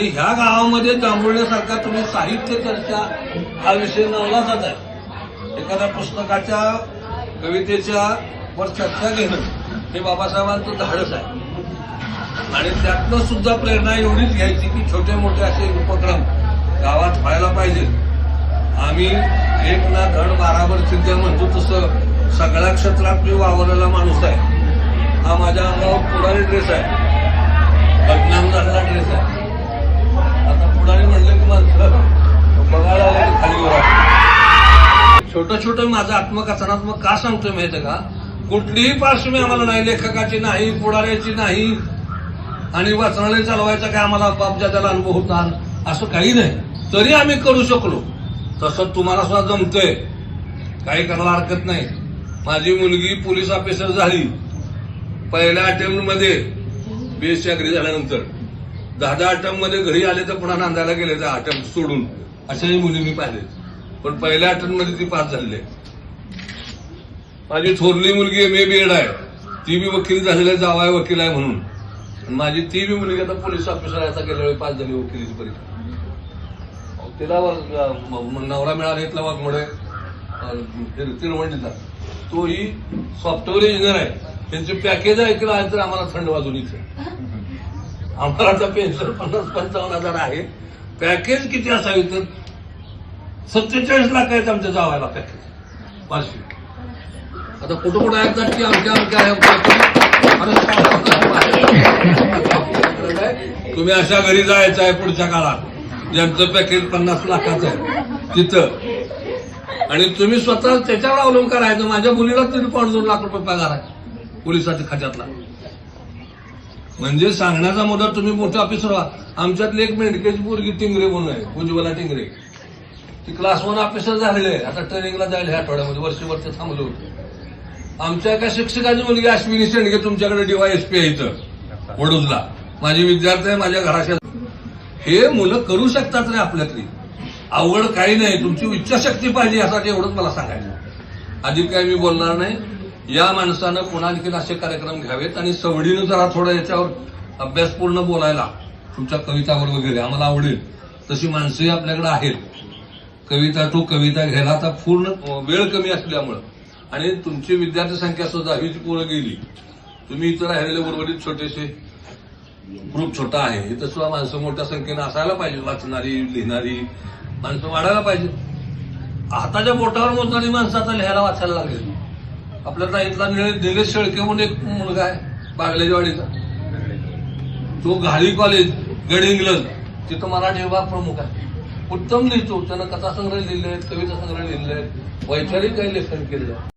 ह्या गावामध्ये जांभुळण्यासारखा तुम्ही साहित्य चर्चा हा विषय नवलाचाच आहे. एखाद्या पुस्तकाच्या कवितेच्या वर चर्चा घेणं हे बाबासाहेबांचं धाडस आहे. आणि त्यातनं सुद्धा प्रेरणा एवढीच घ्यायची की छोटे मोठे असे उपक्रम गावात व्हायला पाहिजे. आम्ही एक ना धड बाराबर सिद्ध म्हणतो तसं सगळ्या क्षेत्रात मी वावरलेला माणूस आहे. हा माझ्या अंगावर पुढारी ड्रेस आहे. बदनाम झालेला ड्रेस आहे आता पुढारी म्हणलं की माणसं बघायला आलं की खाली वर छोटं छोटं माझं आत्मकथनात्मक का सांगतोय माहितीये का? कुठलीही पार्श्वभूमी आम्हाला नाही लेखकाची नाही पुढाऱ्याची नाही आणि वाचनालय चालवायचा काय आम्हाला बापजात्याला अनुभव होता असं काही नाही. तरी आम्ही करू शकलो. तसं तुम्हाला सुद्धा जमतंय. काही करायला हरकत नाही. माझी मुलगी पोलीस ऑफिसर झाली. पहिल्या अटेम्प्टमध्ये बीएससी अग्री झाल्यानंतर. दहा दहा अटेम्प्टमध्ये घरी आले तर पुन्हा नांदायला गेले त्या अटेम्प्ट सोडून. अशाही मुली मी पाहिले पण पहिल्या अटेम्प्टमध्ये ती पास झालेली आहे. माझी थोरली मुलगी एम ए बी एड आहे. ती बी वकील झालेली आहे जावाय वकील आहे म्हणून. माझी ती बी मुलगी आता पोलीस ऑफिसर आहे आता गेल्या वेळी पास झाली वकिलीची परीक्षा. तिला नवरा मिळाला इथला वाघमोडे. तिरुवंडीचा तोही सॉफ्टवेअर इंजिनियर आहे. त्यांचे पॅकेज ऐकलं आहे तर आम्हाला थंड वाजून इथे. आम्हाला आता पेन्शन पन्नास पंचावन्न हजार आहे. पॅकेज किती असावी तर सत्तेचाळीस लाख आहेत आमच्या जावायला पॅकेज वार्षिक आता कुठं कुठं ऐकतात की आमच्या आमच्या आहे तुम्ही अशा घरी जायचं आहे पुढच्या काळात. ज्यांचं पॅकेज पन्नास लाखाचं आहे. तिथं. आणि तुम्ही स्वतः त्याच्यावर अवलंबून करायचं. माझ्या मुलीला तरी पाऊण दोन लाख रुपये पगार आहे. पोलिसाच्या खात्यातला म्हणजे सांगण्याचा मुद्दा तुम्ही मोठं ऑफिसर व्हा. आमच्यातली एक मेंढकेची पोरगी टिंगरे म्हणून आहे. उज्ज्वला टिंगरे. ती क्लास वन ऑफिसर झालेले आता ट्रेनिंगला जायला ह्या आठवड्यामध्ये वर्षभर ते थांबलो होते. आमच्या एका शिक्षकाची मुलगी अश्विनी शेंडगे तुमच्याकडे डीवायएसपी आहे इथं वडूजला माझी विद्यार्थी आहे माझ्या घराच्या हे मुलं करू शकतात रे आपल्यातली. अवघड काही नाही तुमची इच्छाशक्ती पाहिजे यासाठी एवढंच मला सांगायचं. अधिक काही मी बोलणार नाही. या माणसानं पुन्हा आणखीन असे कार्यक्रम घ्यावेत आणि सवडीनं जरा थोडं याच्यावर अभ्यासपूर्ण बोलायला तुमच्या कवितावर वगैरे आम्हाला आवडेल. तशी माणसंही आपल्याकडे आहेत. कविता टू कविता घ्यायला आता पूर्ण वेळ कमी असल्यामुळं. आणि तुमची विद्यार्थी संख्या सुद्धा दहावीची पूर्ण गेली तुम्ही इथं राहिलेले उर्वरित छोटेसे ग्रुप छोटा आहे इथं सुद्धा माणसं मोठ्या संख्येनं असायला पाहिजे वाचणारी लिहिणारी माणसं वाढायला पाहिजे. आताच्या बोटावर मोजणारी माणसं आता लिहायला वाचायला लागली आपल्याला इथला निळे- निलेश शेळके म्हणून एक मुलगा आहे बागलेजवाडीचा तो घाळी कॉलेज गड इंग्लंड तिथं मराठी विभाग प्रमुख आहे. उत्तम लिहितो त्यानं कथा संग्रह लिहिले आहेत कविता संग्रह लिहिले आहेत वैचारिक काही लेखन केलं आहे